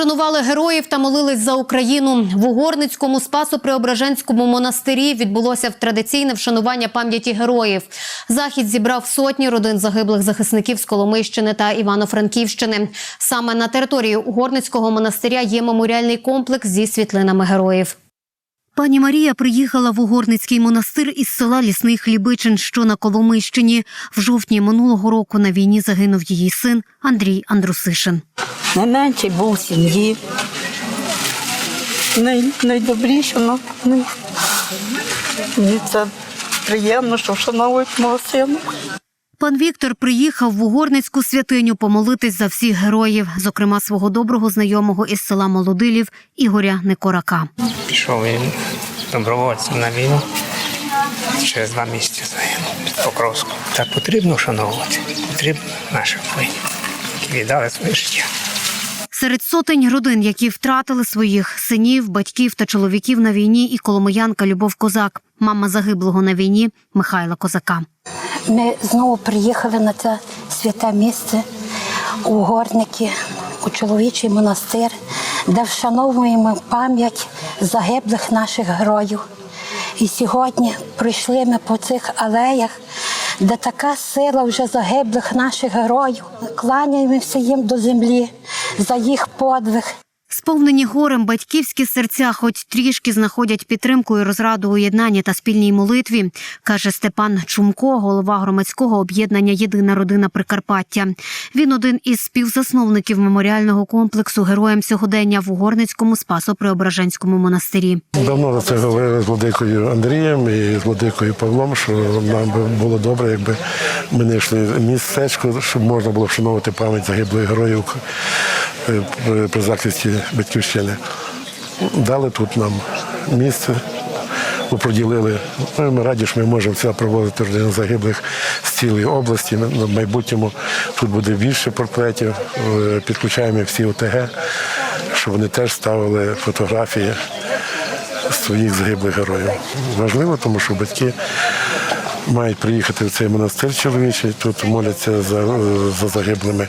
Вшанували героїв та молились за Україну. В Угорницькому Спасо-Преображенському монастирі відбулося традиційне вшанування пам'яті героїв. Захід зібрав сотні родин загиблих захисників з Коломийщини та Івано-Франківщини. Саме на території Угорницького монастиря є меморіальний комплекс зі світлинами героїв. Пані Марія приїхала в Угорницький монастир із села Лісний Хлібичин, що на Коломийщині. В жовтні минулого року на війні загинув її син Андрій Андрусишин. Найменший був сім'ї. Най, найдобріше, ну, най... мені це приємно, що вшановують мого сина. Пан Віктор приїхав в Угорницьку святиню помолитись за всіх героїв, зокрема свого доброго знайомого із села Молодилів Ігоря Некорака. Пішов він добровольцем на війну. Через два місяці загинув під Покровськом. Так потрібно вшановувати. Потрібно наших воїнів, які віддали своє життя. Серед сотень родин, які втратили своїх синів, батьків та чоловіків на війні, і коломиянка Любов Козак, мама загиблого на війні Михайла Козака. Ми знову приїхали на це святе місце у Горники, у чоловічий монастир, де вшановуємо пам'ять загиблих наших героїв. І сьогодні пройшли ми по цих алеях, де така сила вже загиблих наших героїв. Кланяємося їм до землі за їх подвиг. Сповнені горем батьківські серця, хоч трішки знаходять підтримку і розраду у єднанні та спільній молитві, каже Степан Чумко, голова громадського об'єднання Єдина родина Прикарпаття. Він один із співзасновників меморіального комплексу героям сьогодення в Угорницькому Спасо-Преображенському монастирі. Давно за це говорили з владикою Андрієм і з владикою Павлом, що нам би було добре, якби ми знайшли містечко, щоб можна було вшановувати пам'ять загиблих героїв при- при захисті батьківщини. Дали тут нам місце. Ми проділили. Ну, Ми раді, що ми можемо це проводити родину загиблих з цілої області. На- на майбутньому тут буде більше портретів. Е, Підключаємо всі ОТГ, щоб вони теж ставили фотографії своїх загиблих героїв. Важливо, тому що батьки мають приїхати в цей монастир чоловічий, тут моляться за, за загиблими.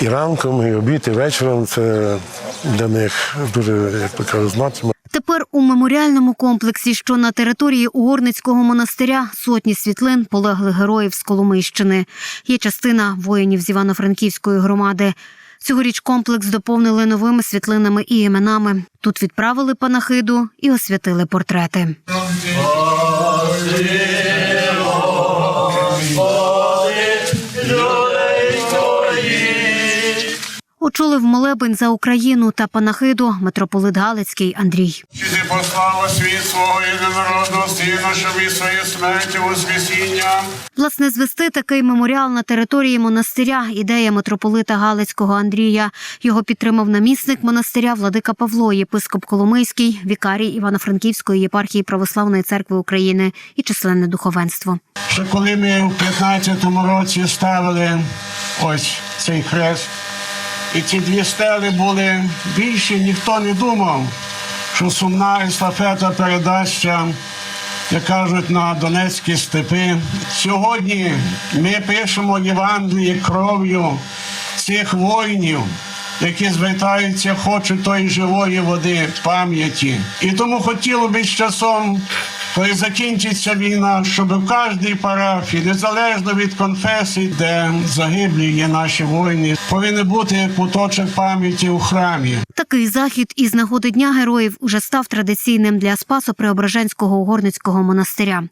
І ранком, і обід, і вечором це для них дуже, як би кажуть, значимо. Тепер у меморіальному комплексі, що на території Угорницького монастиря, сотні світлин полеглих героїв з Коломийщини. Є частина воїнів з Івано-Франківської громади. Цьогоріч комплекс доповнили новими світлинами і іменами. Тут відправили панахиду і освятили портрети. Очолив молебень за Україну та панахиду митрополит Галицький Андрій. Ти послав у світ свого єдинородного сина, щоб і своєю смертю воскресіння Власне, звести такий меморіал на території монастиря ідея митрополита Галицького Андрія. Його підтримав намісник монастиря Владика Павло, єпископ Коломийський, вікарій Івано-Франківської єпархії Православної церкви України і численне духовенство. Що коли ми в 15-му році ставили ось цей хрест, і ці дві стели були більше, ніхто не думав, що сумна естафета передасться, як кажуть, на Донецькі степи. Сьогодні ми пишемо Євангеліє кров'ю цих воїнів. Які звертаються, хочуть тої живої води пам'яті. І тому хотіло би з часом, коли закінчиться війна, щоб в кожній парафії, незалежно від конфесій, де загиблі є наші воїни, повинен бути куточок пам'яті у храмі. Такий захід із нагоди Дня героїв уже став традиційним для Спасо-Преображенського угорницького монастиря.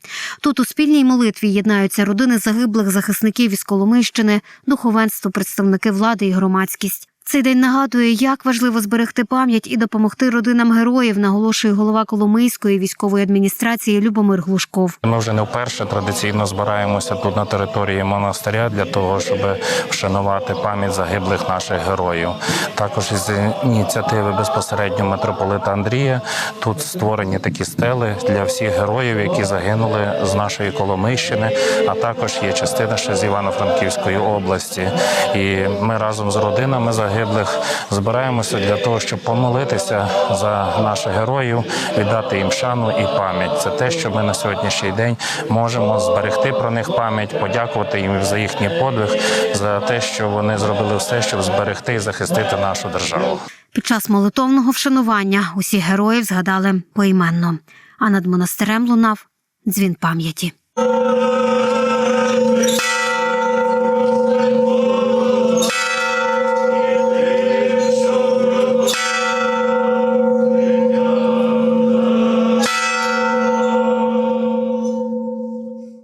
Тут у спільній молитві єднаються родини загиблих захисників із Коломийщини, духовенство, представники влади і громадськість. Цей день нагадує, як важливо зберегти пам'ять і допомогти родинам героїв, наголошує голова Коломийської військової адміністрації Любомир Глушков. Ми вже не вперше традиційно збираємося тут на території монастиря для того, щоб вшанувати пам'ять загиблих наших героїв. Також із ініціативи безпосередньо митрополита Андрія тут створені такі стели для всіх героїв, які загинули з нашої Коломийщини, а також є частина ще з Івано-Франківської області. І ми разом з родинами загиблих загиблих. Збираємося для того, щоб помолитися за наших героїв, віддати їм шану і пам'ять. Це те, що ми на сьогоднішній день можемо зберегти про них пам'ять, подякувати їм за їхній подвиг, за те, що вони зробили все, щоб зберегти і захистити нашу державу. Під час молитовного вшанування усіх героїв згадали поіменно. А над монастирем лунав дзвін пам'яті.